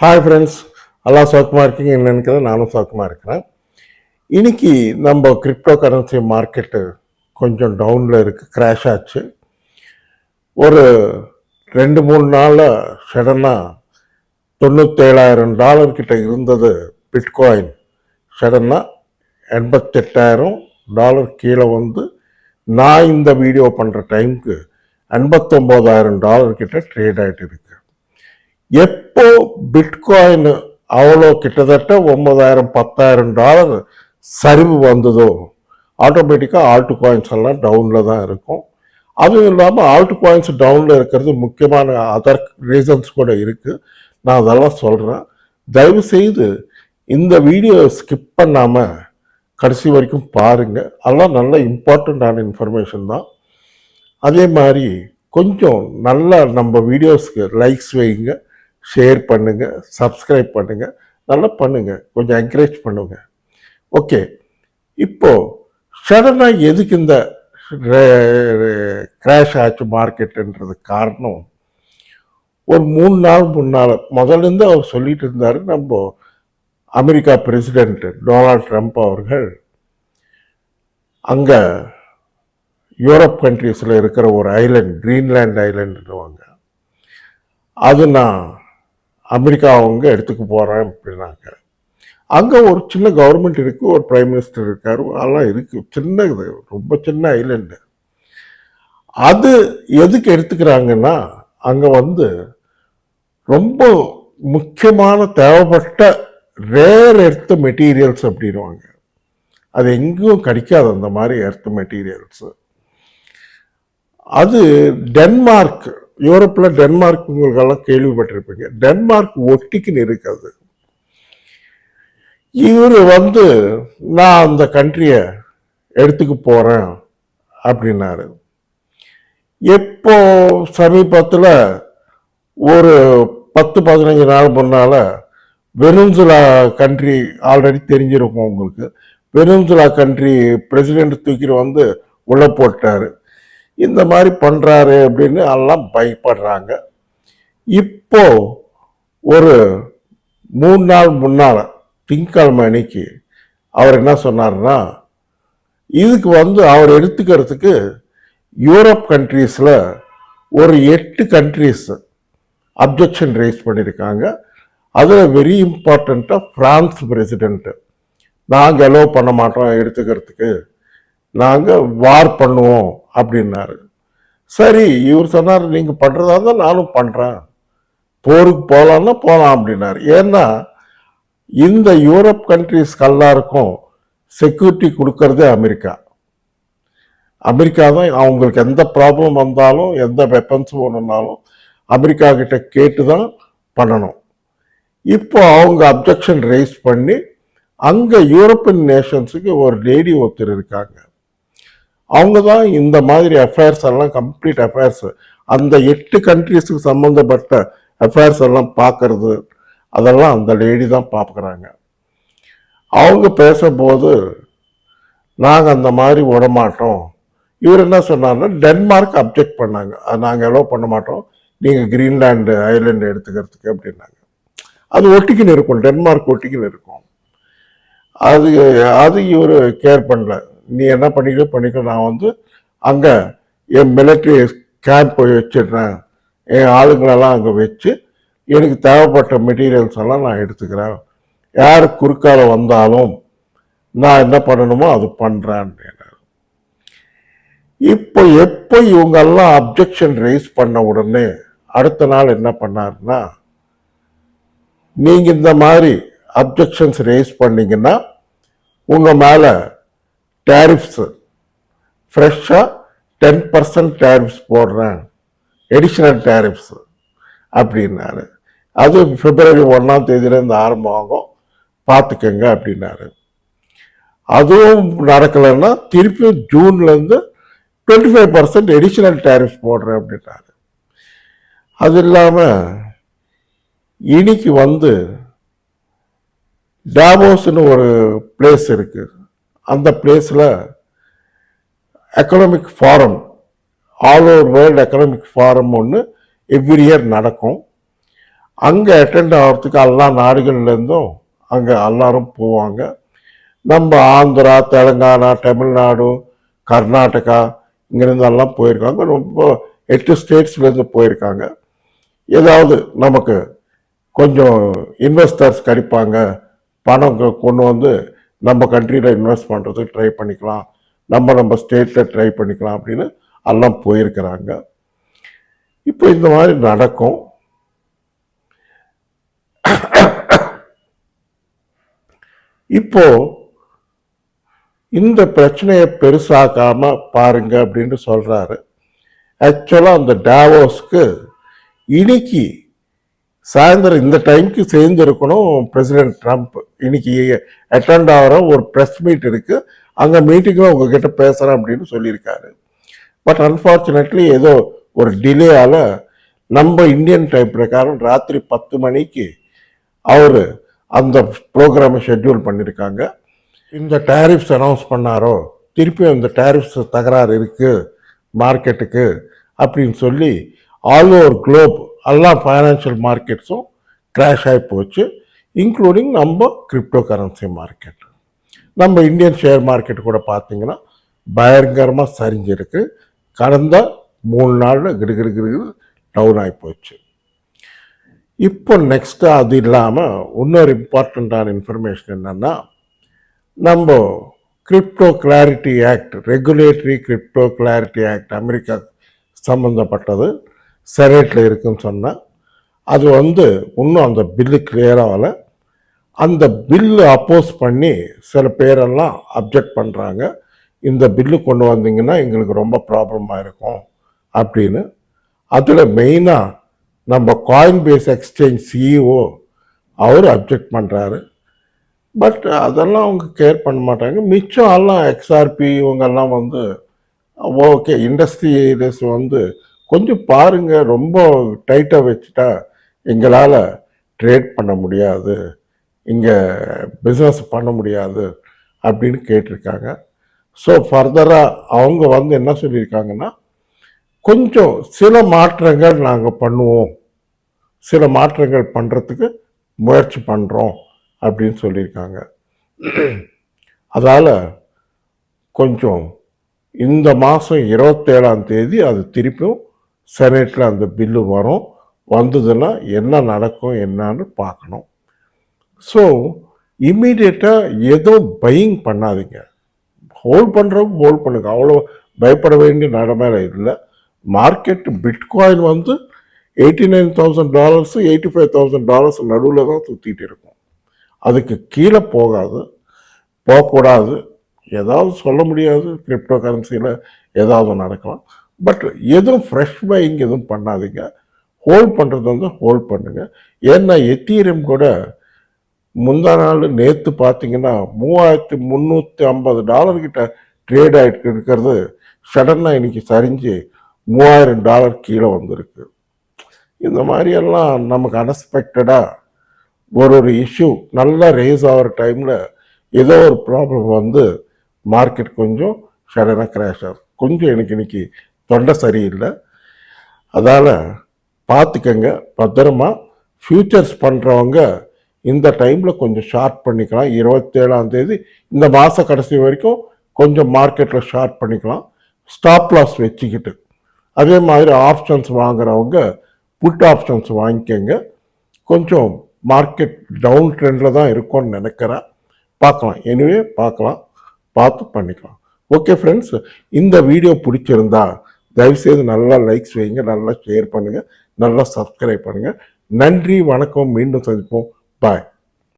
Hi friends எல்லாம் சோக்கமாக இருக்கீங்க. நினைக்கிறத நானும் சோக்கமாக இருக்கிறேன். இன்றைக்கி நம்ம கிரிப்டோ கரன்சி மார்க்கெட்டு கொஞ்சம் டவுனில் இருக்குது கிராஷ் ஆச்சு. ஒரு ரெண்டு மூணு நாளில் சடனாக தொண்ணூற்றேழாயிரம் டாலர் கிட்ட இருந்தது பிட்காயின் சடனாக எண்பத்தெட்டாயிரம் டாலர் கீழே வந்து நான் இந்த வீடியோ பண்ணுற டைமுக்கு எண்பத்தொம்போதாயிரம் டாலர் கிட்ட ட்ரேட் ஆகிட்டு இருக்கு. எப்போ பிட்காயின் அவ்வளோ கிட்டத்தட்ட ஒன்பதாயிரம் பத்தாயிரம் டாலர் சரிவு வந்ததோ ஆட்டோமேட்டிக்காக ஆல்ட் காயின்ஸ் எல்லாம் டவுனில் தான் இருக்கும். அதுவும் இல்லாமல் ஆல்ட் காயின்ஸ் டவுனில் இருக்கிறது முக்கியமான அதர் ரீசன்ஸ் கூட இருக்குது நான் அதெல்லாம் சொல்கிறேன் தயவு செய்து இந்த வீடியோ ஸ்கிப் பண்ணாமல் கடைசி வரைக்கும் பாருங்கள் அதெல்லாம் நல்ல இம்பார்ட்டண்ட்டான இன்ஃபர்மேஷன் தான். அதே மாதிரி கொஞ்சம் நல்லா நம்ம வீடியோஸ்க்கு லைக்ஸ் வைங்க. ஷேர் பண்ணுங்கள் சப்ஸ்கிரைப் பண்ணுங்கள் நல்லா பண்ணுங்கள் கொஞ்சம் என்கரேஜ் பண்ணுங்கள் ஓகே இப்போது சடனாக எதுக்கு இந்த கிராஷ் ஆச்சு மார்க்கெட்டுன்றது காரணம் ஒரு மூணு நாள் முன்னால் முதல்ல இருந்து அவர் சொல்லிட்டு இருந்தார் நம்ம அமெரிக்கா பிரசிடென்ட் டொனால்ட் ட்ரம்ப் அவர்கள் அங்கே யூரோப் கண்ட்ரீஸில் இருக்கிற ஒரு ஐலண்ட் கிரீன்லேண்ட் ஐலண்டுவாங்க அது நான் அமெரிக்கா அவங்க எடுத்துக்க போகிறேன் அப்படின்னாங்க. அங்கே ஒரு சின்ன கவர்மெண்ட் இருக்குது ஒரு ப்ரைம் மினிஸ்டர் இருக்கார் அதெல்லாம் இருக்குது சின்ன இது ரொம்ப சின்ன ஐலண்டு அது எதுக்கு எடுத்துக்கிறாங்கன்னா அங்கே வந்து ரொம்ப முக்கியமான தேவைப்பட்ட ரேர் எர்த்து மெட்டீரியல்ஸ் அப்படின்வாங்க அது எங்கேயும் கிடைக்காது அந்த மாதிரி எர்த் மெட்டீரியல்ஸு அது டென்மார்க் யூரோப்பில் டென்மார்க் உங்களுக்கெல்லாம் கேள்விப்பட்டிருப்பீங்க. டென்மார்க் ஒட்டிக்குன்னு இருக்காது இவர் வந்து நான் அந்த கண்ட்ரியை எடுத்துக்க போகிறேன் அப்படின்னாரு. எப்போ சமீபத்தில் ஒரு பத்து பதினஞ்சு நாள் முன்னால் வெனுசுலா கண்ட்ரி ஆல்ரெடி தெரிஞ்சிருக்கும் உங்களுக்கு. வெனுசுலா கண்ட்ரி பிரசிடென்ட் தூக்கிட்டு வந்து உள்ள போட்டார். இந்த மாதிரி பண்ணுறாரு அப்படின்னு எல்லாம் பயப்படுறாங்க. இப்போ ஒரு மூணு நாள் முன்னால் திங்கக்கிழமை அன்னைக்கு அவர் என்ன சொன்னார்னா இதுக்கு வந்து அவர் எடுத்துக்கிறதுக்கு யூரோப் கண்ட்ரீஸில் ஒரு எட்டு கண்ட்ரீஸ் அப்ஜெக்ஷன் ரைஸ் பண்ணியிருக்காங்க அதில் வெரி இம்பார்ட்டண்ட்டாக ஃப்ரான்ஸ் பிரசிடென்ட்டு நாங்கள் அலோவ் பண்ண மாட்டோம் எடுத்துக்கிறதுக்கு. நாங்கள் வார் பண்ணுவோம் அப்படின்னாரு. சரி இவர் சொன்னார் நீங்கள் பண்ணுறதா இருந்தால் நானும் பண்ணுறேன் போருக்கு போகலான்னா போகலாம் அப்படின்னாரு. ஏன்னா இந்த யூரோப் கண்ட்ரிஸ் எல்லாருக்கும் செக்யூரிட்டி கொடுக்கறதே அமெரிக்கா. அமெரிக்கா தான் அவங்களுக்கு எந்த ப்ராப்ளம் வந்தாலும் எந்த வெப்பன்ஸ் வேணும்னாலும் அமெரிக்கா கிட்ட கேட்டு தான் பண்ணணும். இப்போ அவங்க அப்ஜெக்ஷன் ரைஸ் பண்ணி அங்கே யூரோப்பியன் நேஷன்ஸுக்கு ஒரு லேடி ஒருத்தர் இருக்காங்க. அவங்க தான் இந்த மாதிரி அஃபேர்ஸ் எல்லாம் கம்ப்ளீட் அஃபேர்ஸ் அந்த எட்டு கண்ட்ரீஸுக்கு சம்மந்தப்பட்ட அஃபேர்ஸ் எல்லாம் பார்க்கறது அதெல்லாம் அந்த லேடி தான் பார்க்குறாங்க. அவங்க பேசும்போது நாங்கள் அந்த மாதிரி விடமாட்டோம். இவர் என்ன சொன்னார்னா டென்மார்க் அப்ஜெக்ட் பண்ணாங்க. நாங்கள் எலோ பண்ண மாட்டோம். நீங்கள் கிரீன்லாண்டு ஐலேண்டு எடுத்துக்கிறதுக்கு அப்படின்னாங்க. அது ஒட்டிக்கின்னு இருக்கும். டென்மார்க் ஒட்டிக்கின்னு இருக்கும். அது அது இவர் கேர் பண்ணல. நீ என்ன பண்ணிக்கோ பண்ணிக்க நான் வந்து அங்கே என் மிலிட்ரி கேம்ப் வச்சிடுறேன். என் ஆளுங்களெல்லாம் அங்கே வச்சு எனக்கு தேவைப்பட்ட மெட்டீரியல்ஸ் எல்லாம் நான் எடுத்துக்கிறேன். யார் குறுக்கால வந்தாலும் நான் என்ன பண்ணணுமோ அது பண்ணுறேன் அப்படின்னாரு இப்போ எப்போ இவங்கெல்லாம் அப்ஜெக்ஷன் ரைஸ் பண்ண உடனே அடுத்த நாள் என்ன பண்ணாருன்னா நீங்கள் இந்த மாதிரி அப்ஜெக்ஷன்ஸ் ரைஸ் பண்ணிங்கன்னா உங்கள் மேலே டேரிஃப்ஸ் ஃப்ரெஷ்ஷாக டென் பர்சன்ட் டேரிஃப்ஸ் போடுறேன். எடிஷ்னல் டேரிஃப்ஸ் அப்படின்னாரு. அது பிப்ரவரி ஒன்றாம் தேதியிலேருந்து ஆரம்பமாகும். பார்த்துக்கங்க அப்படின்னாரு. அதுவும் நடக்கலைன்னா திருப்பியும் ஜூன்லேருந்து twenty five percent additional tariffs போடுறேன் அப்படின்னாரு. அது இல்லாமல் இன்னைக்கு வந்து டாபோஸ்னு ஒரு பிளேஸ் இருக்குது அந்த பிளேஸில் economic forum all over world economic forum ஒன்று எவ்ரி இயர் நடக்கும். அங்கே அட்டெண்ட் ஆகிறதுக்கு எல்லா நாடுகள்லேருந்தும் அங்கே எல்லாரும் போவாங்க. நம்ம ஆந்திரா தெலுங்கானா தமிழ்நாடு கர்நாடகா இங்கேருந்து எல்லாம் போயிருக்காங்க. ரொம்ப எட்டு ஸ்டேட்ஸ்லேருந்து போயிருக்காங்க. ஏதாவது நமக்கு கொஞ்சம் இன்வெஸ்டர்ஸ் கிடைப்பாங்க. பணம் கொண்டு வந்து நம்ம கண்ட்ரியில் இன்வெஸ்ட் பண்ணுறதுக்கு ட்ரை பண்ணிக்கலாம். நம்ம நம்ம ஸ்டேட்டில் ட்ரை பண்ணிக்கலாம் அப்படின்னு எல்லாம் போயிருக்கிறாங்க. இப்போ இந்த மாதிரி நடக்கும். இப்போ இந்த பிரச்சனையை பெருசாக்காம பாருங்க அப்படின்னு சொல்றாரு. ஆக்சுவலாக அந்த டாவோஸ்க்கு இன்னைக்கு சாயந்தரம் இந்த டைம்க்கு சேர்ந்துருக்கணும் பிரசிடென்ட் ட்ரம்ப் இன்னைக்கு அட்டெண்ட் ஆகிற ஒரு ப்ரெஸ் மீட் இருக்கு. அங்க மீட்டிங்கில் உங்ககிட்ட பேசுகிறேன் அப்படின்னு சொல்லியிருக்காரு. பட் அன்ஃபார்ச்சுனேட்லி ஏதோ ஒரு டிலேயால் நம்ம இந்தியன் டைம் பிரகாரம் ராத்திரி பத்து மணிக்கு அவர் அந்த ப்ரோக்ராமை ஷெட்யூல் பண்ணியிருக்காங்க. இந்த டேரிஃப்ஸ் அனௌன்ஸ் பண்ணாரோ திருப்பியும் இந்த டேரிஃப்ஸ் தகராறு இருக்குது மார்க்கெட்டுக்கு அப்படின்னு சொல்லி ஆல் ஓவர் குளோப் எல்லா ஃபைனான்ஷியல் மார்க்கெட்ஸும் கிராஷ் ஆகி போச்சு இன்க்ளூடிங் நம்ம கிரிப்டோ கரன்சி மார்க்கெட் நம்ம இந்தியன் ஷேர் மார்க்கெட் கூட பார்த்தீங்கன்னா பயங்கரமாக சரிஞ்சிருக்கு. கடந்த மூணு நாளில் கிடுகிடு கிடுகிடு டவுன் ஆகி போச்சு. இப்போ நெக்ஸ்ட்டு அது இல்லாமல் இன்னொரு இம்பார்ட்டண்ட்டான இன்ஃபர்மேஷன் என்னென்னா நம்ம crypto clarity act regulatory crypto clarity act America சம்மந்தப்பட்டது செனேட்டில் இருக்குன்னு சொன்னேன் அது வந்து இன்னும் அந்த பில்லு clear ஆகலை. அந்த பில்லு அப்போஸ் பண்ணி சில பேரெல்லாம் அப்ஜெக்ட் பண்ணுறாங்க இந்த பில்லு கொண்டு வந்தீங்கன்னா எங்களுக்கு ரொம்ப ப்ராப்ளமாக இருக்கும் அப்படின்னு. அதில் மெயினாக நம்ம காயின் பேஸ் எக்ஸ்சேஞ்ச் சிஇஓ அவர் அப்ஜெக்ட் பண்ணுறாரு பட் அதெல்லாம் அவங்க கேர் பண்ண மாட்டாங்க. மிச்சம் எல்லாம் எக்ஸ்ஆர்பி இவங்கெல்லாம் வந்து ஓகே இண்டஸ்ட்ரியஸ் வந்து கொஞ்சம் பாருங்கள் ரொம்ப டைட்டாக வச்சுட்டா எங்களால் ட்ரேட் பண்ண முடியாது இங்கே பிஸ்னஸ் பண்ண முடியாது அப்படின்னு கேட்டிருக்காங்க. ஸோ ஃபர்தராக அவங்க வந்து என்ன சொல்லியிருக்காங்கன்னா கொஞ்சம் சில மாற்றங்கள் நாங்கள் பண்ணுவோம் சில மாற்றங்கள் பண்ணுறதுக்கு முயற்சி பண்ணுறோம் அப்படின்னு சொல்லியிருக்காங்க. அதால் கொஞ்சம் இந்த மாதம் இருபத்தேழாம் தேதி அது திருப்பியும் செனேட்டில் அந்த பில்லு வரும். வந்ததுன்னா என்ன நடக்கும் என்னன்னு பார்க்கணும். ஸோ இம்மீடியட்டாக எதுவும் பையிங் பண்ணாதீங்க. ஹோல்ட் பண்ணுறவங்க ஹோல்ட் பண்ணுங்க. அவ்வளோ பயப்பட வேண்டிய நடைமுறை இல்லை. மார்க்கெட் பிட்காயின் வந்து eighty nine thousand dollars eighty five thousand dollars நடுவில் தான் சுற்றிட்டு இருக்கும். அதுக்கு கீழே போகாது. போகக்கூடாது. ஏதாவது சொல்ல முடியாது. கிரிப்டோ கரன்சியில் ஏதாவது நடக்கலாம். பட் எதுவும் ஃப்ரெஷ் பையிங் எதுவும் பண்ணாதீங்க. ஹோல்ட் பண்ணுறது வந்து ஹோல்ட் பண்ணுங்க. ஏன்னா எத்தீரியம் கூட முந்தா நாள் நேற்று பார்த்தீங்கன்னா மூவாயிரத்தி முந்நூற்றி ஐம்பது டாலர்கிட்ட ட்ரேட் ஆகிட்டு இருக்கிறது. சடனாக இன்றைக்கி சரிஞ்சு மூவாயிரம் டாலர் கீழே வந்திருக்கு. இந்த மாதிரியெல்லாம் நமக்கு அன்எக்ஸ்பெக்டடாக ஒரு ஒரு இஷ்யூ நல்லா ரேஸ் ஆகிற டைமில் ஏதோ ஒரு ப்ராப்ளம் வந்து மார்க்கெட் கொஞ்சம் சடனாக கிராஷ் ஆகும் கொஞ்சம் எனக்கு இன்றைக்கி தொண்டை சரியில்லை. அதால் பார்த்துக்கங்க பத்திரமா ஃபியூச்சர்ஸ் பண்ணுறவங்க இந்த டைமில் கொஞ்சம் ஷார்ட் பண்ணிக்கலாம். இருபத்தேழாம் தேதி இந்த மாத கடைசி வரைக்கும் கொஞ்சம் மார்க்கெட்டில் ஷார்ட் பண்ணிக்கலாம். ஸ்டாப் லாஸ் வச்சுக்கிட்டு. அதே மாதிரி ஆப்ஷன்ஸ் வாங்குறவங்க புட் ஆப்ஷன்ஸ் வாங்கிக்கோங்க. கொஞ்சம் மார்க்கெட் டவுன் ட்ரெண்டில் தான் இருக்கும்னு நினைக்கிறேன். பார்க்கலாம். எனிவே பார்க்கலாம். பார்த்து பண்ணிக்கலாம். ஓகே ஃப்ரெண்ட்ஸ் இந்த வீடியோ பிடிச்சிருந்தா தயவுசெய்து நல்லா லைக்ஸ் வைங்க நல்லா ஷேர் பண்ணுங்கள் நல்லா சப்ஸ்கிரைப் பண்ணுங்கள் நன்றி வணக்கம். மீண்டும் சந்திப்போம். பாய்